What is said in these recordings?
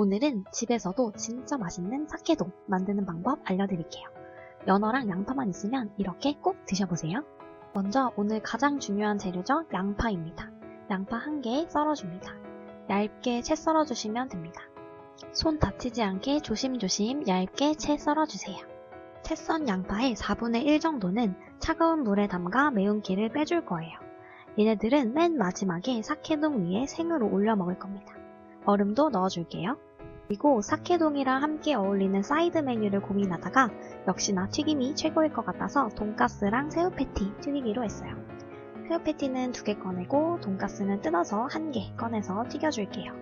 오늘은 집에서도 진짜 맛있는 사케동 만드는 방법 알려드릴게요. 연어랑 양파만 있으면 이렇게 꼭 드셔보세요. 먼저 오늘 가장 중요한 재료죠. 양파입니다. 양파 한 개 썰어줍니다. 얇게 채 썰어주시면 됩니다. 손 다치지 않게 조심조심 얇게 채 썰어주세요. 채 썬 양파의 4분의 1 정도는 차가운 물에 담가 매운기를 빼줄 거예요. 얘네들은 맨 마지막에 사케동 위에 생으로 올려 먹을 겁니다. 얼음도 넣어줄게요. 그리고 사케동이랑 함께 어울리는 사이드 메뉴를 고민하다가 역시나 튀김이 최고일 것 같아서 돈가스랑 새우 패티 튀기기로 했어요. 새우 패티는 두 개 꺼내고 돈가스는 뜯어서 한 개 꺼내서 튀겨줄게요.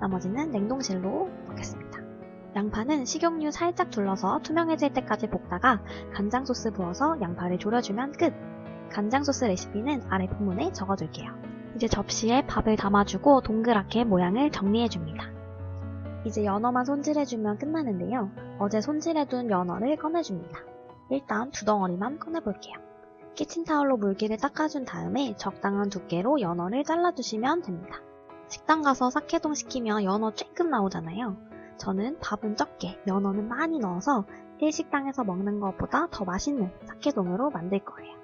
나머지는 냉동실로 넣겠습니다. 양파는 식용유 살짝 둘러서 투명해질 때까지 볶다가 간장 소스 부어서 양파를 졸여주면 끝! 간장 소스 레시피는 아래 부분에 적어둘게요. 이제 접시에 밥을 담아주고 동그랗게 모양을 정리해줍니다. 이제 연어만 손질해주면 끝나는데요. 어제 손질해둔 연어를 꺼내줍니다. 일단 두 덩어리만 꺼내볼게요. 키친타올로 물기를 닦아준 다음에 적당한 두께로 연어를 잘라주시면 됩니다. 식당 가서 사케동 시키면 연어 쬐끔 나오잖아요. 저는 밥은 적게, 연어는 많이 넣어서 일식당에서 먹는 것보다 더 맛있는 사케동으로 만들 거예요.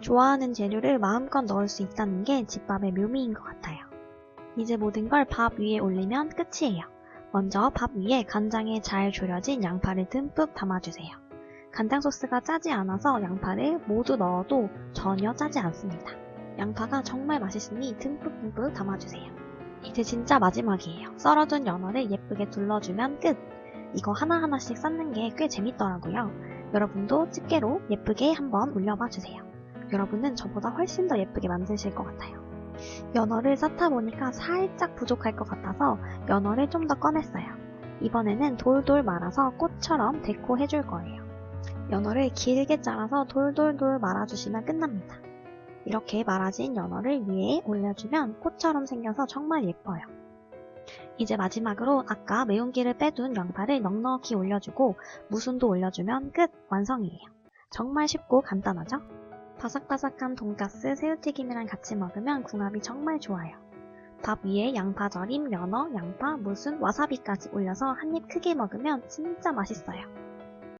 좋아하는 재료를 마음껏 넣을 수 있다는 게 집밥의 묘미인 것 같아요. 이제 모든 걸 밥 위에 올리면 끝이에요. 먼저 밥 위에 간장에 잘 졸여진 양파를 듬뿍 담아주세요. 간장 소스가 짜지 않아서 양파를 모두 넣어도 전혀 짜지 않습니다. 양파가 정말 맛있으니 듬뿍듬뿍 담아주세요. 이제 진짜 마지막이에요. 썰어둔 연어를 예쁘게 둘러주면 끝! 이거 하나하나씩 쌓는 게 꽤 재밌더라고요. 여러분도 집게로 예쁘게 한번 올려봐 주세요. 여러분은 저보다 훨씬 더 예쁘게 만드실 것 같아요. 연어를 쌓다 보니까 살짝 부족할 것 같아서 연어를 좀 더 꺼냈어요. 이번에는 돌돌 말아서 꽃처럼 데코 해줄 거예요. 연어를 길게 잘라서 돌돌돌 말아주시면 끝납니다. 이렇게 말아진 연어를 위에 올려주면 꽃처럼 생겨서 정말 예뻐요. 이제 마지막으로 아까 매운기를 빼둔 양파를 넉넉히 올려주고 무순도 올려주면 끝! 완성이에요. 정말 쉽고 간단하죠? 바삭바삭한 돈가스, 새우튀김이랑 같이 먹으면 궁합이 정말 좋아요. 밥 위에 양파 절임, 연어, 양파, 무순, 와사비까지 올려서 한 입 크게 먹으면 진짜 맛있어요.